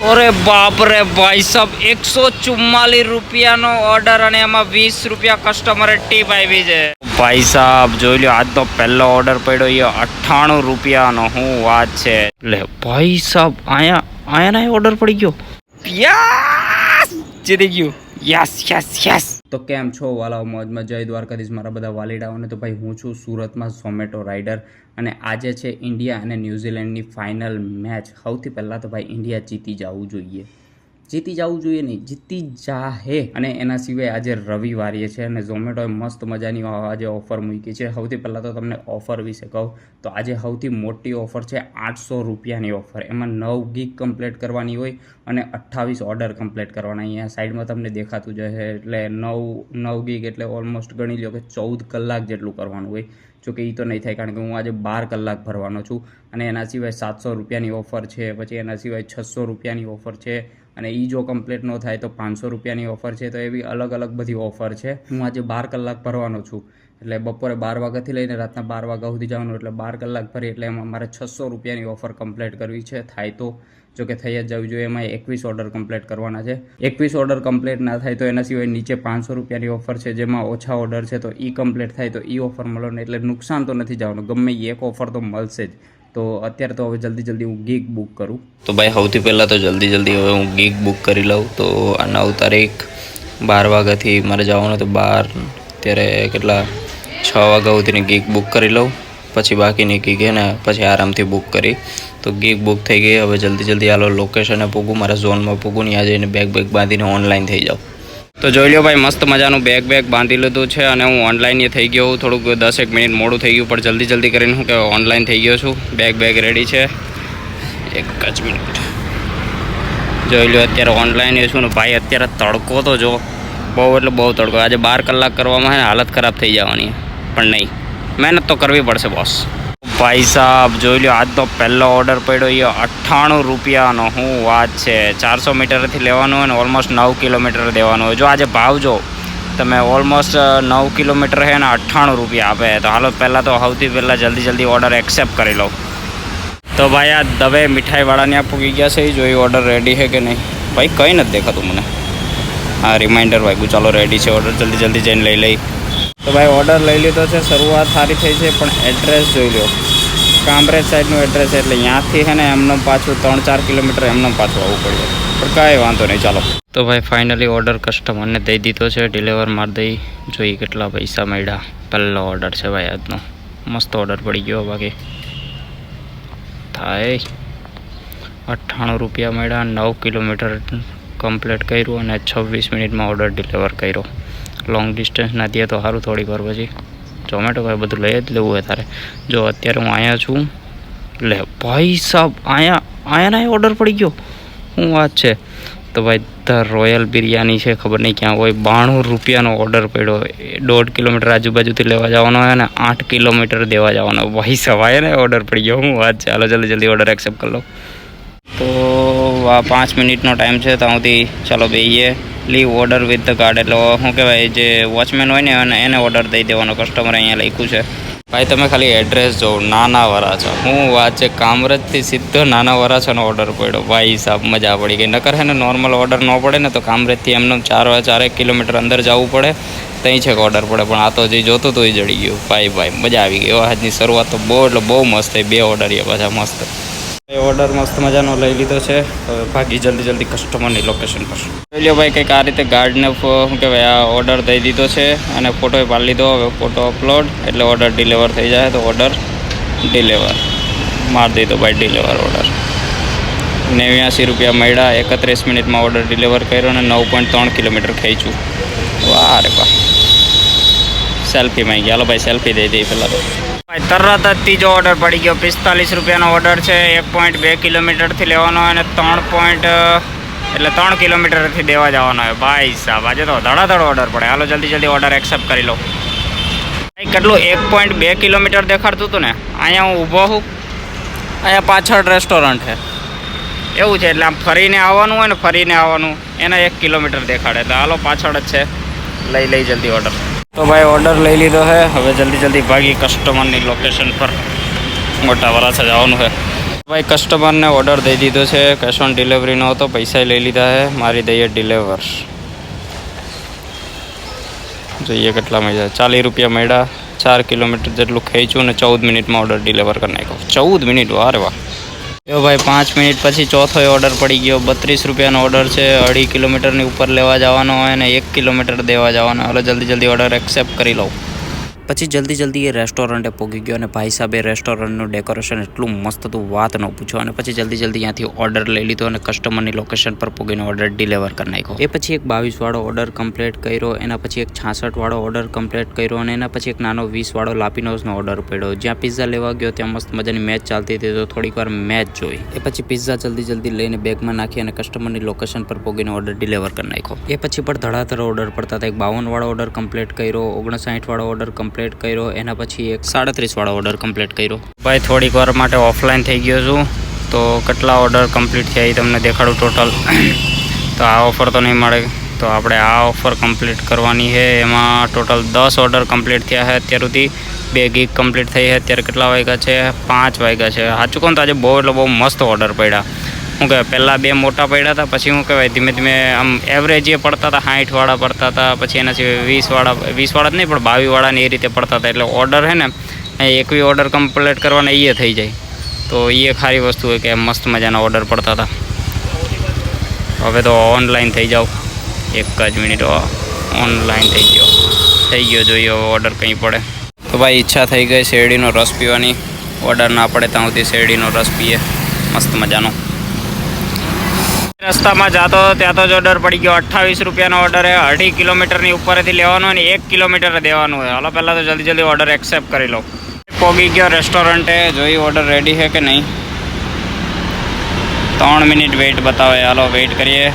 અરે બાપ રે ભાઈ સાહેબ એકસો ચુમ્માલીસ રૂપિયાનો ઓર્ડર અને એમાં વીસ રૂપિયા કસ્ટમરે ટીપ આવી છે. ભાઈ સાહેબ જોઈ લો આજનો પહેલો ઓર્ડર પડ્યો એ અઠ્ઠાણું રૂપિયાનો હું વાત છે. એટલે ભાઈ સાહેબ આયા અહીંયા ઓર્ડર પડી ગયો? યાસ! જીતી ગયું. Yes yes yes. તો કેમ છો? વાલાઓ મોજમાં. જય દ્વારકાધીશ. મારા બધા વાલીડાઓને તો ભાઈ હું છું સુરતમાં ઝોમેટો રાઇડર. અને આજે છે ઇન્ડિયા અને ન્યૂઝીલેન્ડની ફાઇનલ મેચ. સૌથી પહેલાં તો ભાઈ ઇન્ડિયા જીતી જવું જોઈએ. જીતી જવું જોઈએ નહીં, જીતી જાહે. અને એના સિવાય આજે રવિવારીએ છે અને ઝોમેટોએ મસ્ત મજાની આજે ઓફર મૂકી છે. સૌથી પહેલાં તો તમને ઓફર વિશે કહું, તો આજે સૌથી મોટી ઓફર છે આઠસો રૂપિયાની ઓફર. એમાં નવ ગીગ કમ્પ્લીટ કરવાની હોય અને અઠ્ઠાવીસ ઓર્ડર કમ્પ્લીટ કરવાના. અહીંયા સાઈડમાં તમને દેખાતું જ હશે, એટલે નવ નવ ગીગ એટલે ઓલમોસ્ટ ગણી લો કે ચૌદ કલાક જેટલું કરવાનું હોય. જો કે એ તો નહીં થાય, કારણ કે હું આજે બાર કલાક ભરવાનો છું અને એના સિવાય સાતસો રૂપિયાની ઓફર છે, પછી એના સિવાય છસો રૂપિયાની ઓફર છે. અને એ જો કમ્પ્લીટ ન થાય તો પાંચસો રૂપિયાની ઓફર છે, તો એવી અલગ અલગ બધી ઓફર છે. હું આજે બાર કલાક ભરવાનો છું, એટલે બપોરે બાર વાગ્યાથી લઈને રાતના બાર વાગ્યા સુધી જવાનું, એટલે બાર કલાક ભરી, એટલે એમાં મારે છસો રૂપિયાની ઓફર કમ્પ્લીટ કરવી છે. થાય તો, જો કે થઈ જ જવું જોઈએ, એમાં એકવીસ ઓર્ડર કમ્પ્લીટ કરવાના છે. એકવીસ ઓર્ડર કમ્પ્લીટ ના થાય તો એના સિવાય નીચે પાંચસો રૂપિયાની ઓફર છે, જેમાં ઓછા ઓર્ડર છે, તો એ કમ્પ્લીટ થાય તો એ ઓફર મળો ને એટલે નુકસાન તો નથી જવાનું, ગમે એક ઓફર તો મળશે જ. તો અત્યારે તો હવે જલ્દી જલ્દી હું ગીગ બુક કરું. તો ભાઈ સૌથી પહેલાં તો જલ્દી જલ્દી હવે હું ગીગ બુક કરી લઉં. તો આ નવ તારીખ બાર વાગ્યાથી મારે જવાનું તો બાર. ત્યારે કેટલા? છ વાગ્યા સુધીની ગીગ બુક કરી લઉં. પછી બાકીની ગીગ હે ને, પછી આરામથી બુક કરી. તો ગીગ બુક થઈ ગઈ. હવે જલ્દી જલ્દી આલો લોકેશને પૂગું. મારા ઝોનમાં પૂગું ને આજે જઈને બેગ બેગ બાંધીને ઓનલાઈન થઈ જાઉં. તો જોઈ લો ભાઈ, મસ્ત મજાનું બેગ બેગ બાંધી લીધું છે અને હું ઓનલાઈન એ થઈ ગયો થોડુંક દસેક મિનિટ મોડું થઈ ગયું, પણ જલ્દી જલ્દી કરીને હું કે ઓનલાઈન થઈ ગયો છું. બેગ બેગ રેડી છે. એક જ મિનિટ. જોઈ લો અત્યારે ઓનલાઈન એ છું ને ભાઈ, અત્યારે તડકો તો જો બહુ, એટલે બહુ તડકો. આજે બાર કલાક કરવામાં હાલત ખરાબ થઈ જવાની પણ નહીં. મહેનત તો કરવી પડશે બોસ ભાઈ સાહેબ જોઈ લો આજનો પહેલો ઓર્ડર પડ્યો એ અઠ્ઠાણું રૂપિયાનો. શું વાત છે, ચારસો મીટરથી લેવાનું અને ઓલમોસ્ટ નવ કિલોમીટર દેવાનું હોય. જો આજે ભાવ જો, તમે ઓલમોસ્ટ નવ કિલોમીટર છે ને અઠ્ઠાણું રૂપિયા આપે. તો હાલો, પહેલાં તો સૌથી પહેલાં જલ્દી જલ્દી ઓર્ડર એક્સેપ્ટ કરી લઉં તો ભાઈ, આ દવે મીઠાઈવાળાને આ પૂગી ગયા છે. જો એ ઓર્ડર રેડી છે કે નહીં? ભાઈ, કંઈ નથી દેખાતું મને. હા રિમાઇન્ડર વાગ્યું. ચાલો રેડી છે ઓર્ડર જલ્દી જલ્દી જઈને લઈ લઈ. તો ભાઈ ઓર્ડર લઈ લીધો છે, શરૂઆત સારી થઈ છે, પણ એડ્રેસ જોઈ લો કામરેજ સાઈડનું એડ્રેસ એટલે ત્યાંથી છે ને એમનું પાછું ત્રણ ચાર કિલોમીટર એમનું પાછું આવવું પડ્યું પણ કાંઈ વાંધો નહીં, ચાલો. તો ભાઈ ફાઇનલી ઓર્ડર કસ્ટમરને દઈ દીધો છે ડિલિવર મારી દઈ. જોઈએ કેટલા પૈસા મળ્યા. પહેલો ઓર્ડર છે ભાઈ આજનો. મસ્ત ઓર્ડર પડી ગયો બાકી. થાય. અઠ્ઠાણું રૂપિયા મળ્યા, નવ કિલોમીટર કમ્પ્લીટ કર્યું અને છવ્વીસ મિનિટમાં ઓર્ડર ડિલિવર કર્યો. લોંગ ડિસ્ટન્સ ના દે તો સારું થોડીક વાર પછી. ઝોમેટો ભાઈ બધું લઈ જ લેવું હોય તારે. જો અત્યારે હું અહીંયા છું, લે ભાઈ સાહેબ અહીંયા અહીંયા ના ઓર્ડર પડી ગયો. શું વાત છે? તો ભાઈ ધ રોયલ બિરયાની છે, ખબર નહીં ક્યાં હોય. બાણું રૂપિયાનો ઓર્ડર પડ્યો. દોઢ કિલોમીટર આજુબાજુથી લેવા જવાનો હોય અને આઠ કિલોમીટર દેવા જવાનો. ભાઈ સવાય ને ઓર્ડર પડી ગયો. શું વાત છે? હાલો, જલ્દી જલ્દી ઓર્ડર એક્સેપ્ટ કરી લો. તો આ પાંચ મિનિટનો ટાઈમ છે, ત્યાં સુધી ચાલો બેહીએ. Leave order with the card એટલે શું કહેવાય, જે વોચમેન હોય ને, અને એને ઓર્ડર દઈ દેવાનો. કસ્ટમર અહીંયા લખ્યું છે. ભાઈ, તમે ખાલી એડ્રેસ જોવો. નાના વરાછા વાત છે કામરજથી સીધો નાના વરાછાનો ઓર્ડર પડ્યો. ભાઈ સાહેબ, મજા પડી ગઈ. નકર હે નોર્મલ ઓર્ડર ન પડે ને, તો કામરજથી એમને ચાર ચારેક કિલોમીટર અંદર જવું પડે. ત્યાં છે ઓર્ડર પડે. પણ આ તો જે જોતો તો એ જડી ગયું. ભાઈ ભાઈ, મજા આવી ગઈ. આજની શરૂઆત તો બહુ, એટલે બહુ મસ્ત બે ઓર્ડર એ પાછા મસ્ત. ઓર્ડર મસ્ત મજાનો લઈ લીધો છે. ભાગી જલ્દી જલ્દી કસ્ટમરની લોકેશન પર. જોઈ લો ભાઈ કંઈક આ રીતે ગાર્ડને શું કહેવાય, આ ઓર્ડર દઈ દીધો છે અને ફોટો પાડી લીધો. હવે ફોટો અપલોડ એટલે ઓર્ડર ડિલિવર થઈ જાય તો ઓર્ડર ડિલિવર મારી દીધો ભાઈ ડિલિવર ઓર્ડર નેવ્યાસી રૂપિયા મળ્યા, એકત્રીસ મિનિટમાં ઓર્ડર ડિલિવર કર્યો અને નવ પોઈન્ટ ત્રણ કિલોમીટર ખેંચ્યું. વાહ રે વાહ. સેલ્ફી માંગી હાલો ભાઈ સેલ્ફી દઈ દઈ પહેલાં તો. ભાઈ, તરત જ ત્રીજો ઓર્ડર પડી ગયો. પિસ્તાલીસ રૂપિયાનો ઓર્ડર છે. એક પોઈન્ટ બે કિલોમીટરથી લેવાનો અને ત્રણ પોઈન્ટ એટલે ત્રણ કિલોમીટરથી દેવા જવાનો હોય. ભાઈ સાહેબ આજે તો ધડાધડ ઓર્ડર પડે. હાલો, જલ્દી જલ્દી ઓર્ડર એક્સેપ્ટ કરી લો. ભાઈ, કેટલું? એક પોઈન્ટ બે કિલોમીટર દેખાડતું હતું ને? અહીંયા હું ઊભો છું. અહીંયા પાછળ રેસ્ટોરન્ટ છે. એવું છે, એટલે આમ ફરીને આવવાનું હોય ને ફરીને આવવાનું. એના એક કિલોમીટર દેખાડે. એટલે હાલો, પાછળ જ છે. લઈ લઈ, જલ્દી ઓર્ડર તો ભાઈ ઓર્ડર લઈ લીધો છે. હવે જલ્દી જલ્દી ભાગી કસ્ટમરની લોકેશન પર મોટા વરાછા જવાનું છે. ભાઈ કસ્ટમરને ઓર્ડર દઈ દીધો છે. કેશ ઓન ડિલિવરીનો હતો, પૈસા લઈ લીધા છે. મારી દઈએ ડિલિવર જોઈએ કેટલા મળ્યા ચાલીસ રૂપિયા મળ્યા. ચાર કિલોમીટર જેટલું ખેંચ્યું ને ચૌદ મિનિટમાં ઓર્ડર ડિલિવર કરી નાખ્યો. ચૌદ મિનિટ? વારે વાહ. જો ભાઈ, પાંચ મિનિટ પછી ચોથો ઓર્ડર પડી ગયો. બત્રીસ રૂપિયાનો ઓર્ડર છે. અઢી કિલોમીટરની ઉપર લેવા જવાનો હોય અને એક કિલોમીટર દેવા જવાનો. એટલે જલ્દી જલ્દી ઓર્ડર એક્સેપ્ટ કરી લઉં. પછી જલ્દી જલ્દી એ રેસ્ટોરન્ટે પહોંચી ગયો અને ભાઈ સાહેબે રેસ્ટોરન્ટનું ડેકોરેશન એટલું મસ્ત હતું, વાત ન પૂછો. અને પછી જલ્દી જલ્દી ત્યાંથી ઓર્ડર લઈ લીધો અને કસ્ટમરની લોકેશન પર પહોંચીને ઓર્ડર ડિલિવર કરી નાખ્યો. એ પછી એક બાવીસ વાળો ઓર્ડર કમ્પ્લીટ કર્યો, એના પછી એક છાસઠ વાળો ઓર્ડર કમ્પ્લીટ કર્યો અને એના પછી એક નાનો વીસ વાળો લાપીનોઝનો ઓર્ડર પડ્યો. જ્યાં પિઝા લેવા ગયો, ત્યાં મસ્ત મજાની મેચ ચાલતી હતી, તો થોડીક વાર મેચ જોઈ. એ પછી પિઝા જલ્દી જલ્દી લઈને બેગમાં નાખી અને કસ્ટમરની લોકેશન પર પહોંચીને ઓર્ડર ડિલિવર કરી નાખ્યો. એ પછી પણ ધડાધડ ઓર્ડર પડતા હતા. એક બાવન વાળો ઓર્ડર કમ્પ્લીટ કર્યો ઓગણસાઠ વાળો ઓર્ડર કમ્પ્લીટ કર્યો. એના પછી એક સાડત્રીસવાળો ઓર્ડર કમ્પ્લીટ કર્યો. ભાઈ, થોડીક વાર માટે ઓફલાઈન થઈ ગયો છું. તો કેટલા ઓર્ડર કમ્પ્લીટ થયા એ તમને દેખાડું ટોટલ તો આ ઓફર તો નહીં મળે. તો આપણે આ ઓફર કમ્પ્લીટ કરવાની છે. એમાં ટોટલ દસ ઓર્ડર કમ્પ્લીટ થયા છે અત્યાર સુધી. બે ગીક કમ્પ્લીટ થઈ છે. અત્યારે કેટલા વાગ્યા છે? પાંચ વાગ્યા છે. સાચું કહું તો આજે બહુ એટલે બહુ મસ્ત ઓર્ડર પડ્યા. શું કહેવાય, પહેલાં બે મોટા પડ્યા હતા, પછી શું કહેવાય, ધીમે ધીમે આમ એવરેજ એ પડતા હતા સાઠવાળા પડતા હતા, પછી એના સિવાય વીસવાળા વીસવાળા જ નહીં, પણ બાવીસવાળાને એ રીતે પડતા હતા. એટલે ઓર્ડર છે ને, એ એકવી ઓર્ડર કમ્પ્લીટ કરવાના એ થઈ જાય. તો એ ખારી વસ્તુ હોય કે મસ્ત મજાના ઓર્ડર પડતા હતા. હવે તો ઓનલાઈન થઈ જાઓ. એક જ મિનિટ ઓનલાઈન થઈ ગયો. થઈ ગયો, જોઈએ હવે ઓર્ડર કંઈ પડે. તો ભાઈ ઈચ્છા થઈ ગઈ શેરડીનો રસ પીવાની. ઓર્ડર ના પડે ત્યાં સુધી શેરડીનો રસ પીએ. મસ્ત મજાનો. રસ્તામાં જાતો હતો, ત્યાં તો જ ઓર્ડર પડી ગયો. અઠ્ઠાવીસ રૂપિયાનો ઓર્ડર છે અઢી કિલોમીટરની ઉપરથી લેવાનો અને એક કિલોમીટર દેવાનું હોય. હાલો, પહેલાં તો જલ્દી જલ્દી ઓર્ડર એક્સેપ્ટ કરી લો. પોગી ગયો રેસ્ટોરન્ટે જોઈ ઓર્ડર રેડી છે કે નહીં? ત્રણ મિનિટ વેઇટ બતાવે. હાલો વેઇટ કરીએ.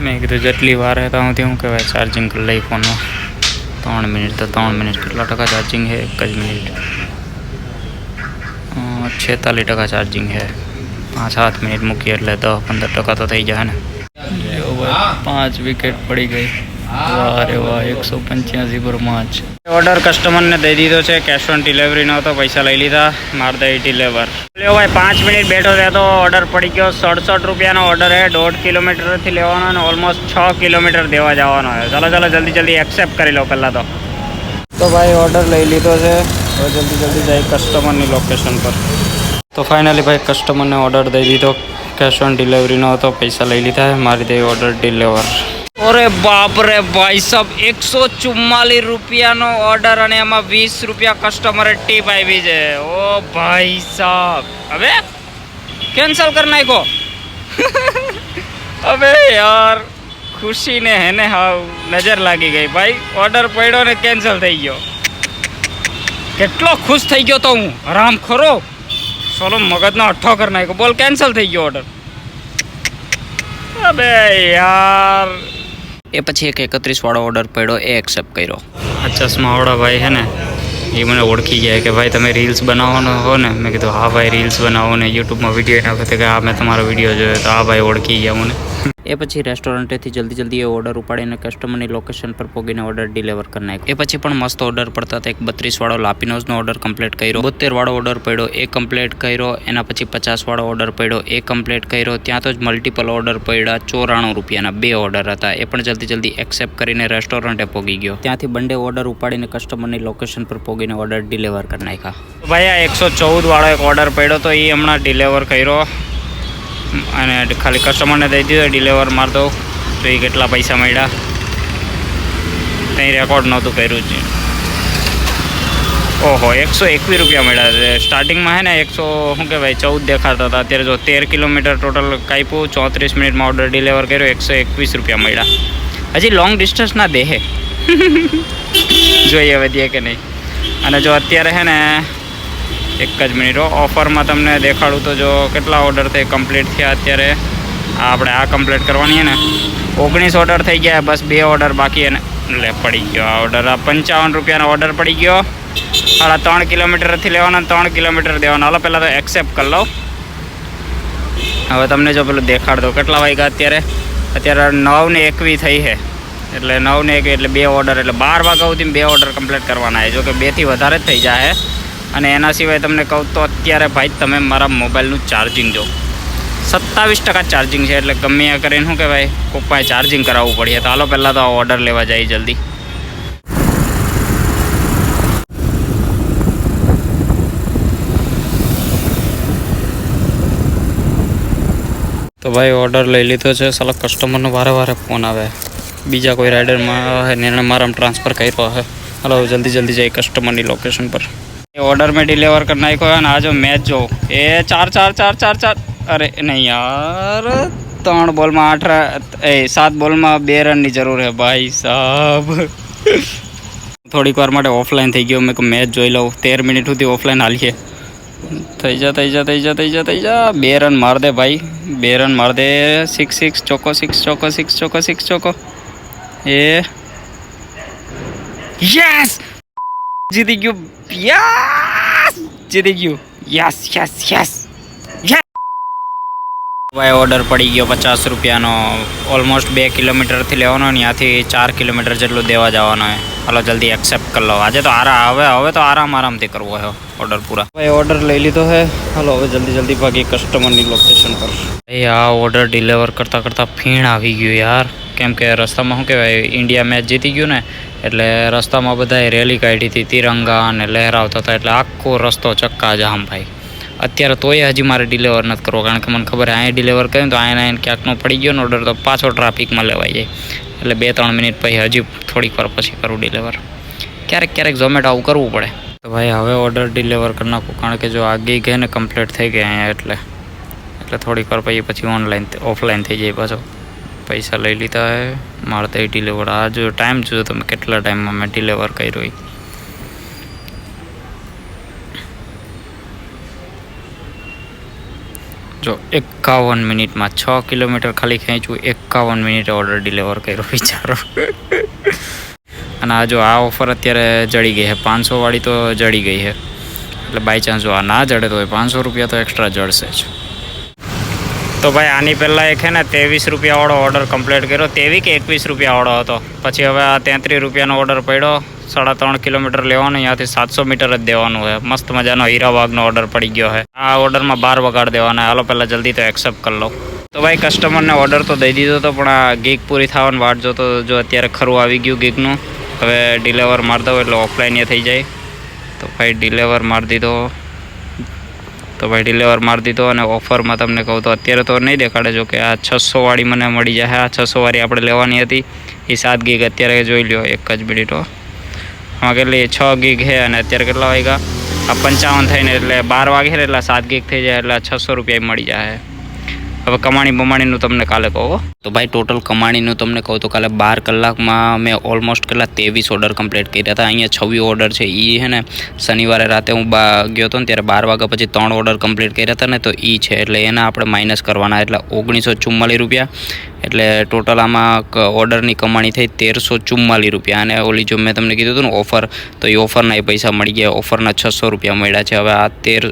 મેં કીધું, જેટલી વાર હે ત્યાં સુધી શું કહેવાય? ચાર્જિંગ કરી લઈ ફોનમાં ત્રણ મિનિટ તો ત્રણ મિનિટ. કેટલા ટકા ચાર્જિંગ છે? એક જ મિનિટ. છેતાલીસ ટકા ચાર્જિંગ છે. પાંચ સાત મિનિટ મૂકીએ એટલે દસ પંદર ટકા તો થઈ જાય ને. જો ભાઈ પાંચ વિકેટ પડી ગઈ. વારે વાહ એકસો પંચ્યાસી પર પાંચ ઓર્ડર કસ્ટમરને દઈ દીધો છે કેશ ઓન ડિલિવરીનો હતો પૈસા લઈ લીધા માર દઈ ડિલિવર લ્યો ભાઈ પાંચ મિનિટ બેઠો ત્યાં તો ઓર્ડર પડી ગયો સડસઠ રૂપિયાનો ઓર્ડર હે દોઢ કિલોમીટરથી લેવાનો અને ઓલમોસ્ટ છ કિલોમીટર દેવા જવાનો હોય ચાલો ચાલો જલ્દી જલ્દી એક્સેપ્ટ કરી લો પહેલાં તો. તો ભાઈ ઓર્ડર લઈ લીધો છે હવે જલ્દી જલ્દી જાય કસ્ટમરની લોકેશન પર. તો ફાઇનલી ભાઈ કસ્ટમરને ઓર્ડર દઈ દીધો. કેશ ઓન ડિલિવરીનો હતો, પૈસા લઈ લીધા, મારી દે ઓર્ડર ડિલિવર અરે બાપ રે ભાઈ સાહેબ એકસો ચુમ્માલીસ રૂપિયાનો ઓર્ડર અને એમાં વીસ રૂપિયા કસ્ટમરે ટીપ આવી છે. ઓ ભાઈ સાહેબ હવે? કેન્સલ કરી નાખો અબે યાર, ખુશીને હેને હાવ નજર લાગી ગઈ ભાઈ. ઓર્ડર પડ્યો ને કેન્સલ થઈ ગયો. કેટલો ખુશ થઈ ગયો તો હું. આરામ ખરો સોલો મગજનો અઠ્ઠો કરી નાખ્યો બોલ કેન્સલ થઈ ગયો ઓર્ડર અબે યાર એ પછી એક એકત્રીસ વાળો ઓર્ડર પડ્યો એ એક્સેપ્ટ કર્યો આ ચશ્માવાળા ભાઈ છે ને એ મને ઓળખી ગયા કે ભાઈ તમે રીલ્સ બનાવવાનો હો ને મેં કીધું હા ભાઈ રીલ્સ બનાવો ને યુટ્યુબમાં વીડિયો એના વખતે કે હા મેં તમારો વીડિયો જોયો તો આ ભાઈ ઓળખી ગયા મને એ પછી રેસ્ટોરન્ટેથી જલ્દી જલ્દી એ ઓર્ડર ઉપાડીને કસ્ટમરની લોકેશન પર પોગીને ઓર્ડર ડિલિવર કરી નાખ્યો. એ પછી પણ મસ્ત ઓર્ડર પડતા એક બત્રીસ વાળો લાપિનોઝનો ઓર્ડર કમ્પ્લીટ કર્યો. બોતેર વાળો ઓર્ડર પડ્યો, એ કમ્પ્લીટ કર્યો. એના પછી પચાસ વાળો ઓર્ડર પડ્યો, એ કમ્પ્લીટ કર્યો. ત્યાં તો જ મલ્ટિપલ ઓર્ડર પડ્યા. ચોરાણું રૂપિયાના બે ઓર્ડર હતા. એ પણ જલ્દી જલ્દી એક્સેપ્ટ કરીને રેસ્ટોરન્ટે પોગી ગયો. ત્યાંથી બંને ઓર્ડર ઉપાડીને કસ્ટમરની લોકેશન પર પોગીને ઓર્ડર ડિલિવર કરી નાખ્યા. ભાઈ આ એકસો ચૌદ વાળો એક ઓર્ડર પડ્યો તો એ હમણાં ડિલિવર કર્યો. અને ખાલી કસ્ટમરને દઈ દીધો ડિલિવર માર દો તો એ કેટલા પૈસા મળ્યા? ત્યાં રેકોર્ડ નહોતું કર્યું છે ઓહો, એકસો એકવીસ રૂપિયા મળ્યા. સ્ટાર્ટિંગમાં હે ને એકસો, શું કહેવાય, ચૌદ દેખાતા હતા. અત્યારે જો તેર કિલોમીટર ટોટલ કાપ્યું, ચોત્રીસ મિનિટમાં ઓર્ડર ડિલિવર કર્યો, એકસો એકવીસ રૂપિયા મળ્યા. હજી લોંગ ડિસ્ટન્સના દેહે. જોઈએ દે કે નહીં. અને જો અત્યારે હે ને એક જ મિનિટ હો. ઓફરમાં તમને દેખાડું તો જો કેટલા ઓર્ડર થઈ કમ્પ્લીટ થયા અત્યારે. આ આપણે આ કમ્પ્લીટ કરવાની છે ને. ઓગણીસ ઓર્ડર થઈ ગયા, બસ બે ઓર્ડર બાકી એને લે, પડી ગયો આ ઓર્ડર આ પંચાવન રૂપિયાનો ઓર્ડર પડી ગયો. સાડા ત્રણ કિલોમીટરથી લેવાના, ત્રણ કિલોમીટર દેવાના. હાલો, પહેલાં તો એક્સેપ્ટ કરી લઉં. હવે તમને જો પેલું દેખાડ દો કેટલા વાગ્યા અત્યારે? અત્યારે નવ ને એકવી થઈ છે એટલે નવ ને એકવી, એટલે બે ઓર્ડર એટલે બાર વાગ્યા સુધી બે ઓર્ડર કમ્પ્લીટ કરવાના છે જો કે બેથી વધારે જ થઈ જાય અને એના સિવાય તમને કહું તો અત્યારે ભાઈ તમે મારા મોબાઈલનું ચાર્જિંગ જો. સત્તાવીસ ટકા ચાર્જિંગ છે, એટલે ગમે કરીને શું કહેવાય કોક ચાર્જિંગ કરાવવું પડે તો હાલો, પહેલાં તો ઓર્ડર લેવા જાય જલ્દી. તો ભાઈ ઓર્ડર લઈ લીધો છે. સલગ કસ્ટમરનો વારે વારે ફોન આવે. બીજા કોઈ રાઇડરમાં હે ને એને મારામાં ટ્રાન્સફર કર્યો હે. હલો, જલ્દી જલ્દી જાય કસ્ટમરની લોકેશન પર. એ ઓર્ડર મેં ડિલિવર કરી નાખ્યો હે ને આ જો મેચ જો એ ચાર ચાર ચાર ચાર ચાર અરે નહીં યાર ત્રણ બોલમાં આઠ રન એ સાત બોલમાં બે રનની જરૂર છે ભાઈ સાહેબ થોડીક વાર માટે ઓફલાઈન થઈ ગયો મેં કહ્યું મેચ જોઈ લઉં। તેર મિનિટ સુધી ઓફલાઈન હાલીએ થઈ જા થઈ જા થઈ જા થઈ જા થઈ જા। બે રન માર દે, ભાઈ। બે રન માર દે। સિક્સ સિક્સ ચોકો સિક્સ ચોકો સિક્સ ચોકો સિક્સ ચોકો। એ. Yes Did you? Yes! Did you? Yes, yes, yes. ભાઈ ઓર્ડર પડી ગયો પચાસ રૂપિયાનો. ઓલમોસ્ટ બે કિલોમીટરથી લેવાનો ને ત્યાંથી ચાર કિલોમીટર જેટલું દેવા જવાનો હોય હાલો જલ્દી એક્સેપ્ટ કરી લો. આજે તો આરા હવે હવે તો આરામ આરામથી કરવો છે ઓર્ડર પૂરા. ભાઈ ઓર્ડર લઈ લીધો છે. હાલો હવે જલ્દી જલ્દી ભાગી કસ્ટમરની લોકેશન પર. ભાઈ આ ઓર્ડર ડિલિવર કરતાં કરતાં ફીણ આવી ગયું યાર. કેમ કે રસ્તામાં શું કહેવાય ઇન્ડિયા મેચ જીતી ગયું ને એટલે રસ્તામાં બધાએ રેલી કાઢી હતી તિરંગા અને લહેરાવતા હતા એટલે આખો રસ્તો ચક્કા જામ ભાઈ. અત્યારે તોય હજી મારે ડિલિવર નથી કરવો, કારણ કે મને ખબર અહીંયા ડિલિવર કર્યું તો અહીંયા અહીંયા ક્યાંકનો પડી ગયો ને ઓર્ડર તો પાછો ટ્રાફિકમાં લેવાઈ જાય. એટલે બે ત્રણ મિનિટ પછી હજી થોડીક વાર પછી કરું ડિલિવર ક્યારેક ક્યારેક ઝોમેટો આવું કરવું પડે. તો ભાઈ હવે ઓર્ડર ડિલિવર કરી નાખું, કારણ કે જો આગી ગઈ ને કમ્પ્લીટ થઈ ગઈ અહીંયા એટલે એટલે થોડીક વાર પછી પછી ઓનલાઈન ઓફલાઈન થઈ જાય પાછો. પૈસા લઈ લીધા હે, મારે તો ડિલિવર આ જો ટાઈમ જોયો તમે કેટલા ટાઈમમાં મેં ડિલિવર કર્યો જો એકાવન મિનિટમાં છ કિલોમીટર ખાલી ખેંચું એકાવન મિનિટે ઓર્ડર ડિલિવર કર્યો, વિચારો. અને આ જો આ ઓફર અત્યારે જડી ગઈ છે. પાંચસો વાળી તો જડી ગઈ છે. એટલે બાય ચાન્સ જો આ ના જડે તો પાંચસો રૂપિયા તો એક્સ્ટ્રા જડશે જ. તો ભાઈ આની પહેલાં એક છે ને ત્રેવીસ રૂપિયાવાળો ઓર્ડર કમ્પ્લીટ કર્યો. તેવી કે એકવીસ રૂપિયાવાળો હતો? પછી હવે આ તેત્રીસ રૂપિયાનો ઓર્ડર પડ્યો. સાડા ત્રણ કિલોમીટર લેવાનું અહીંયાથી સાતસો મીટર જ દેવાનું છે. મસ્ત મજાનો હીરાબાગનો ઓર્ડર પડી ગયો છે. આ ઓર્ડરમાં બાર વગાડ દેવાના. હાલો, પહેલાં જલ્દી તો એક્સેપ્ટ કરી લો. તો ભાઈ કસ્ટમરને ઓર્ડર તો દઈ દીધો હતો પણ આ ગીક પૂરી થવાની વાટ જોતો જો અત્યારે ખરું આવી ગયું ગીકનું હવે ડિલેવર મારી દો એટલે ઓફલાઈન એ થઈ જાય. તો ભાઈ ડિલેવર મારી દીધો. તો ભાઈ ડિલેવર મારી દીધો અને ઓફરમાં તમને કહું તો અત્યારે તો નહીં દેખાડે જો કે આ છસો વાળી મને મળી જાય આ છસો વાળી આપણે લેવાની હતી. એ સાત ગીગ અત્યારે જોઈ લ્યો, એક જ મિનિટો આમાં કેટલી? છ ગીગ છે અને અત્યારે કેટલા વાગ્યા? આ પંચાવન થઈને એટલે બાર વાગે છે એટલે સાત ગીગ થઈ જાય એટલે છસો રૂપિયા મળી જાય. હવે કમાણી બમાણીનું તમને કાલે કહો તો ભાઈ ટોટલ કમાણીનું તમને કહું તો કાલે બાર કલાકમાં મેં ઓલમોસ્ટ કેટલા? ત્રેવીસ ઓર્ડર કમ્પ્લીટ કર્યા હતા. અહીંયા છવ્વીસ ઓર્ડર છે. એ છે ને, શનિવારે રાતે હું બા ગયો હતો ને ત્યારે બાર વાગ્યા પછી ત્રણ ઓર્ડર કમ્પ્લીટ કર્યા હતા ને, તો એ છે. એટલે એના આપણે માઇનસ કરવાના. એટલે ઓગણીસો ચુમ્માલીસ રૂપિયા. એટલે ટોટલ આમાં ઓર્ડરની કમાણી થઈ તેરસો ચુમ્માલીસ રૂપિયા. અને ઓલી જો મેં તમને કીધું હતું ને ઓફર તો એ ઓફરના એ પૈસા મળી ગયા. ઓફરના છસો રૂપિયા મળ્યા છે. હવે આ તેર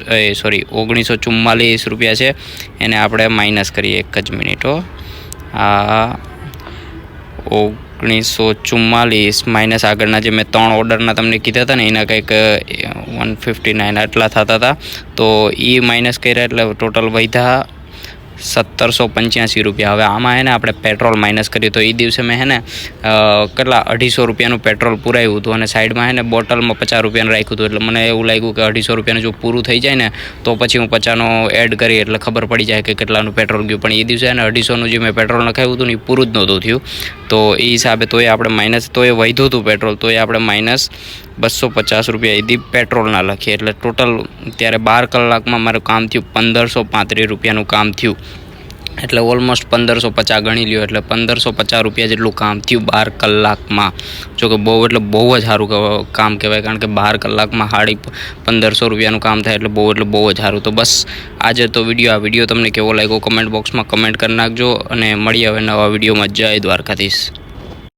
સોરી ઓગણીસો ચુમ્માલીસ રૂપિયા છે. એને આપણે માઇનસ કરીએ એક જ મિનિટો આ ઓગણીસો ચુમ્માલીસ માઇનસ આગળના જે મેં ત્રણ ઓર્ડરના તમને કીધા હતા ને, એના કંઈક વન ફિફ્ટી નાઇન આટલા થતા હતા. તો એ માઇનસ કર્યા એટલે ટોટલ વધ્યા સત્તરસો પંચ્યાસી રૂપિયા. હવે આમાં હે ને આપણે પેટ્રોલ માઇનસ કર્યું તો એ દિવસે મેં હે ને કેટલા? અઢીસો રૂપિયાનું પેટ્રોલ પુરાવ્યું હતું અને સાઈડમાં હે ને બોટલમાં પચાસ રૂપિયાનું રાખ્યું હતું. એટલે મને એવું લાગ્યું કે અઢીસો રૂપિયાનું જો પૂરું થઈ જાય ને, તો પછી હું પચાસનો એડ કરી એટલે ખબર પડી જાય કે કેટલાનું પેટ્રોલ ગયું. પણ એ દિવસે હે ને અઢીસોનું જે મેં પેટ્રોલ નખાવ્યું હતું ને એ પૂરું જ નહોતું થયું. તો એ હિસાબે તોય આપણે માઇનસ તોય વધ્યું હતું પેટ્રોલ તોય આપણે માઇનસ બસો પચાસ રૂપિયા એથી પેટ્રોલના લખીએ. એટલે ટોટલ ત્યારે બાર કલાકમાં મારું કામ થયું પંદરસો પાંત્રીસ રૂપિયાનું કામ થયું. એટલે ઓલમોસ્ટ પંદરસો પચાસ ગણી લ્યો. એટલે પંદરસો પચાસ રૂપિયા જેટલું કામ થયું બાર કલાકમાં. જો કે બહુ, એટલે બહુ જ સારું કામ કહેવાય. કારણ કે બાર કલાકમાં સાડી પંદરસો રૂપિયાનું કામ થાય એટલે બહુ એટલે બહુ જ સારું. તો બસ, આજે તો વીડિયો આ વીડિયો તમને કેવો લાગ્યો? કમેન્ટ બોક્સમાં કમેન્ટ કરી નાખજો અને મળીએ હવે નવા વિડીયોમાં જય દ્વારકાધીશ.